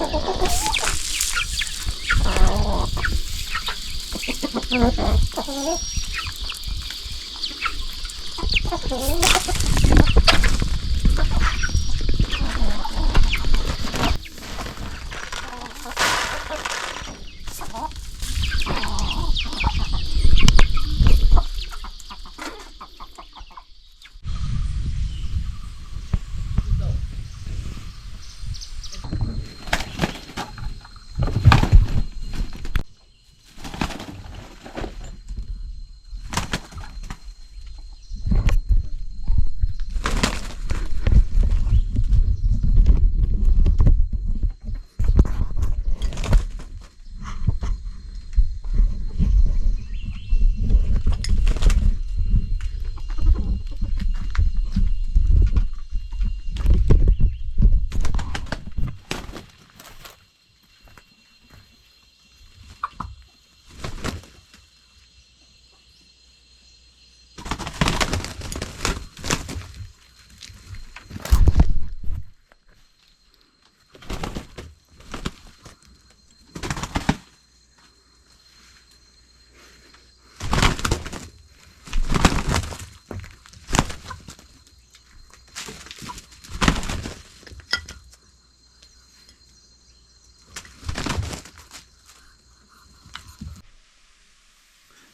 Mm-hmm.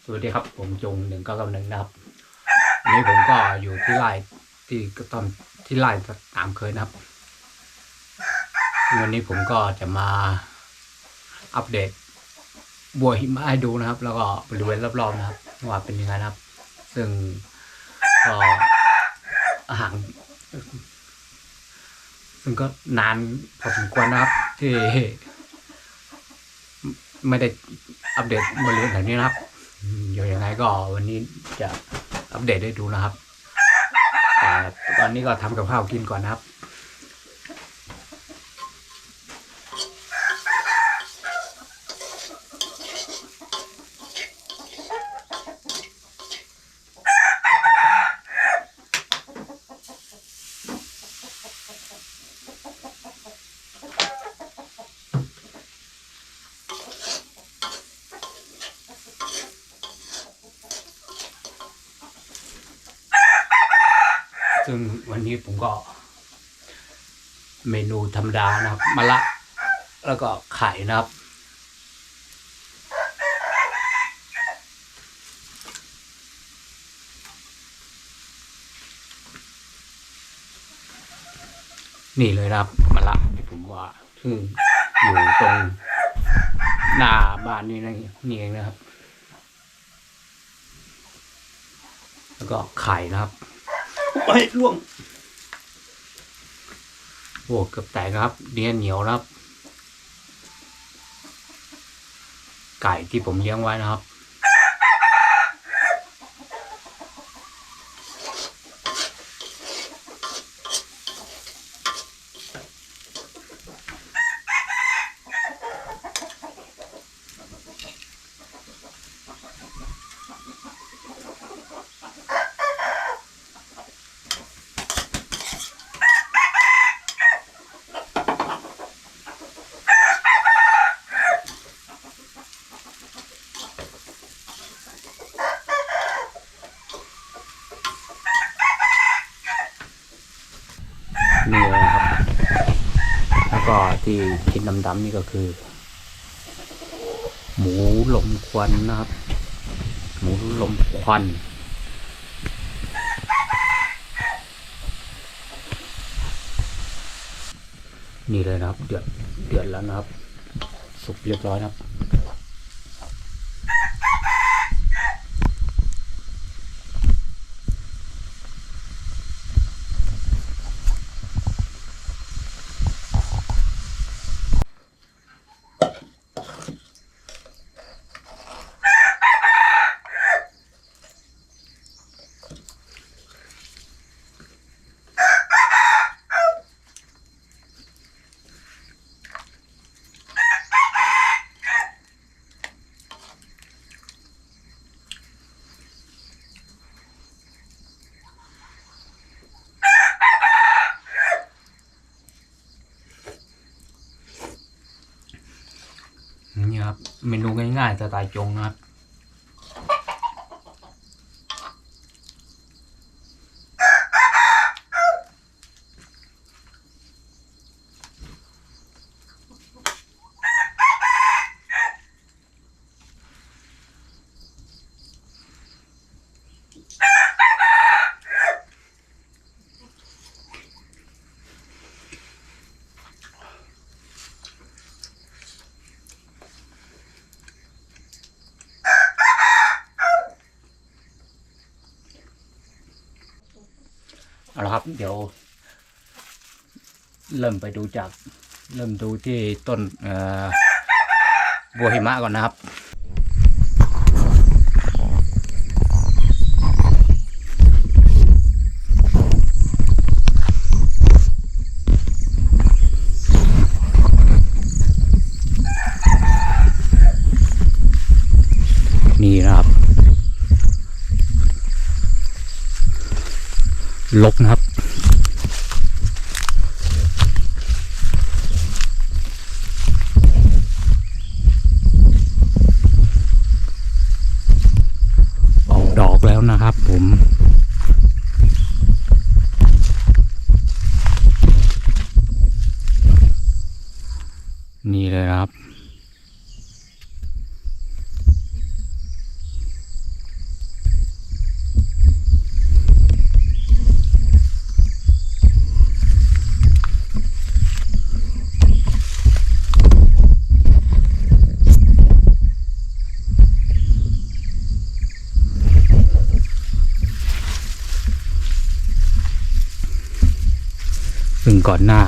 สวัสดีครับ ผมจงหนึ่งเก้ากับหนึ่งนะครับวันนี้ผมก็อยู่ที่ไร่ที่กระท่อมที่ไร่ตามเคยนะครับ วันนี้ผมก็จะมาอัปเดตบัวหิมะให้ดูนะครับ แล้วก็บริเวณรอบๆนะครับว่าเป็นยังไงนะครับ ซึ่งก็อาหารซึ่งก็นานพอสมควรนะครับ ที่ ไม่ได้อัปเดตบริเวณแถวนี้นะครับ เดี๋ยวยังไงก็วันนี้จะอัปเดตให้ดูนะครับ แต่ตอนนี้ก็ทำกับข้าวกินก่อนนะครับ ซึ่งวันนี้ผมก็ เมนูธรรมดานะครับมะละ แล้วก็ไข่นะครับนี่เลยนะครับมะละที่ผมว่าซึ่งอยู่ตรงหน้าบ้านนี่นะนี่เองนะครับ แล้วก็ไข่นะครับ โอ้ยล่วงโอ้เกือบแตกครับ เนื้อเหนียวนะครับ ไก่ที่ผมเลี้ยงไว้นะครับ นี่เลยนะครับ แล้วก็ที่กินดำๆนี่ก็คือ หมูลมควันนะครับ หมูลมควันนี่เลยนะครับ เดือดเดือดแล้วนะครับ สุกเรียบร้อยนะครับ ครับ เมนูง่ายๆสไตล์จงนะครับ เอาละครับ เดี๋ยว เริ่มไปดูจาก เริ่มดูที่ต้นบัวหิมะก่อนนะครับ ลกนะครับ ออกดอกแล้วนะครับผม นี่เลยนะครับ ซึ่งก่อนหน้า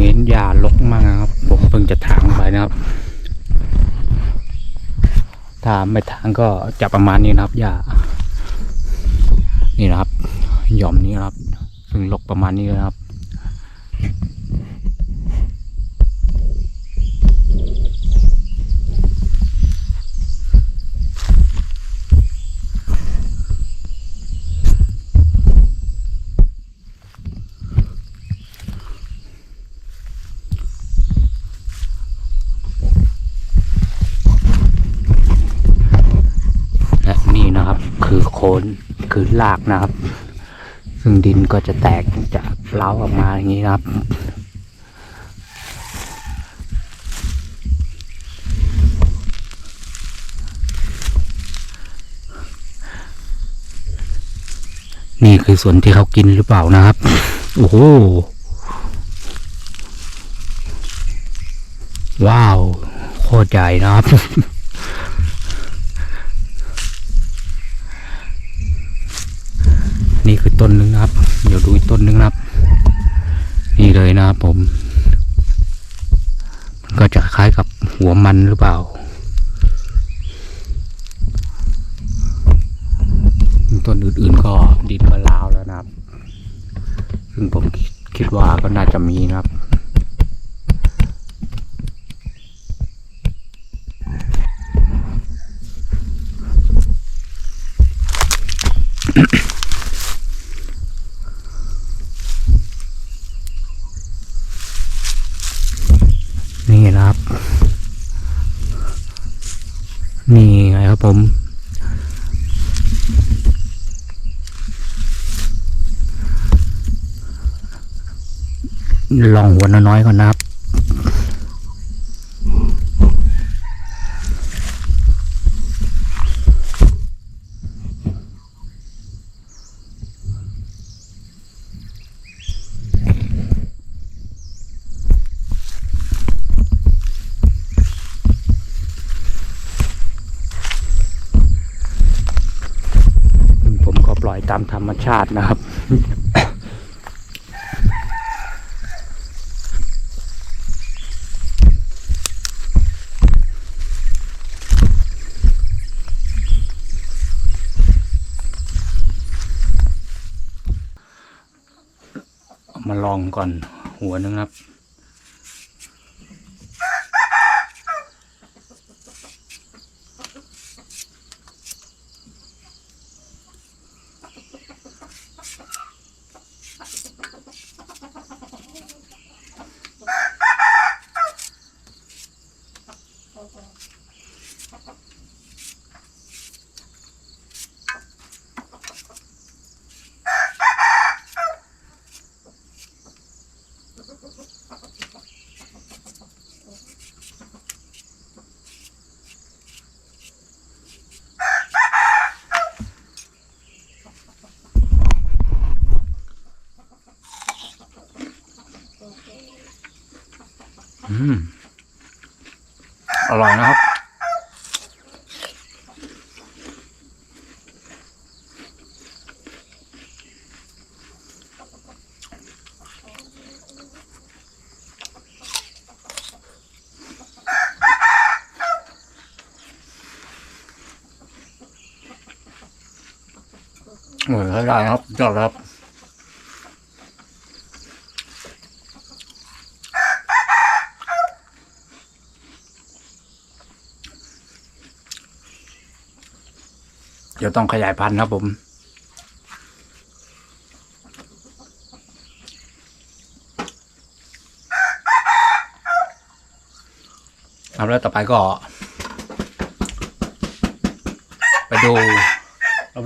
เห็นหญ้ารกมากนะครับ ผมเพิ่งจะถางไปนะครับ ถ้าไม่ถางก็จะประมาณนี้นะครับหญ้านี่นะครับหย่อมนี้นะครับ ซึ่งรกประมาณนี้นะครับ และนี่นะครับ คือโคนคือรากนะครับ ซึ่งดินก็จะแตกจากเล้าออกมาอย่างนี้นะครับนี่คือส่วนที่เขากินหรือเปล่านะครับ โอ้โห ว้าว โคตรใหญ่นะครับ นี่คือต้นหนึ่งนะครับ เดี๋ยวดูอีกต้นหนึ่งนะครับ นี่เลยนะครับผม มันก็จะคล้ายกับหัวมันหรือเปล่าต้นอื่นๆก็ดินก็ลาวแล้วนะครับ ซึ่งผมคิดว่าก็น่าจะมีนะครับ นี่นะครับ นี่ไงครับ ผมลองหัวน้อยๆก่อนนะครับ อยตามธรรมชาตินะครับ มาลองก่อนหัวนึงครับ อร่อยนะครับโอ้ยใช้ได้ครับยอดครับ ดี๋ยวต้องขยายพันธุ์ครับผม ครับแล้วต่อไปก็ ไปดู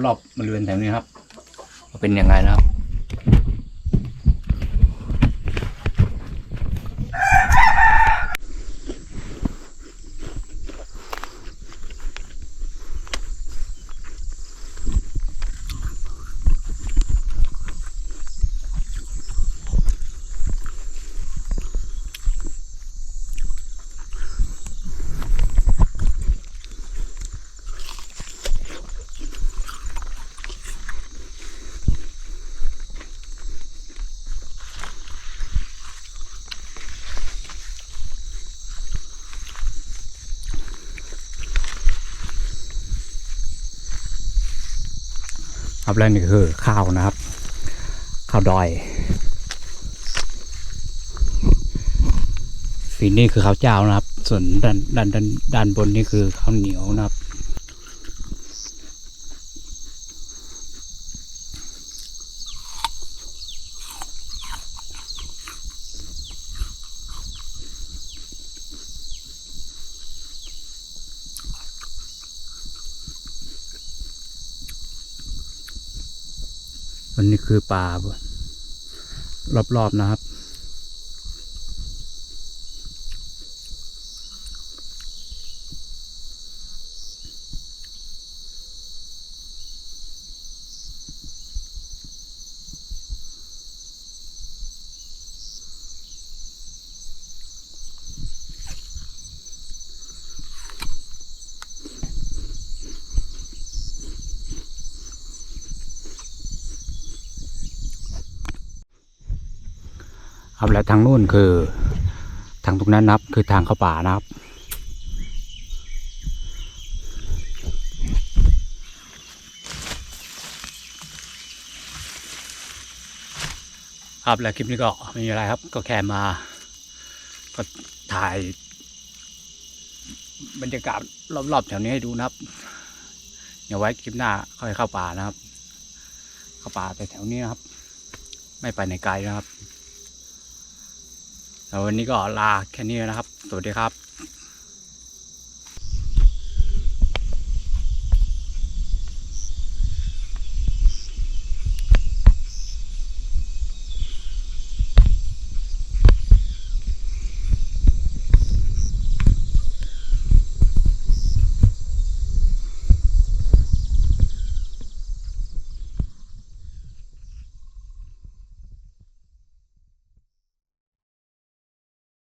รอบๆบริเวณแถวนี้ครับ เป็นยังไงนะครับ ครับและนี่คือข้าวนะครับ ข้าวดอยสีนี้คือข้าวเจ้านะครับ ส่วนด้านด้านด้านด้านบนนี่คือข้าวเหนียวนะครับ คือป่ารอบๆนะครับ ครับและทางนู้นคือ ทางตรงนั้นนับคือทางเข้าป่านะครับ ครับและคลิปนี้ก็ไม่มีอะไรครับ ก็แค่มา ก็ถ่ายบรรยากาศรอบๆแถวนี้ให้ดูนะครับเดี๋ยวไว้คลิปหน้าค่อยเข้าป่านะครับ เข้าป่าไปแถวนี้นะครับ ไม่ไปไหนไกลนะครับ แล้ววันนี้ก็ลาแค่นี้นะครับ สวัสดีครับ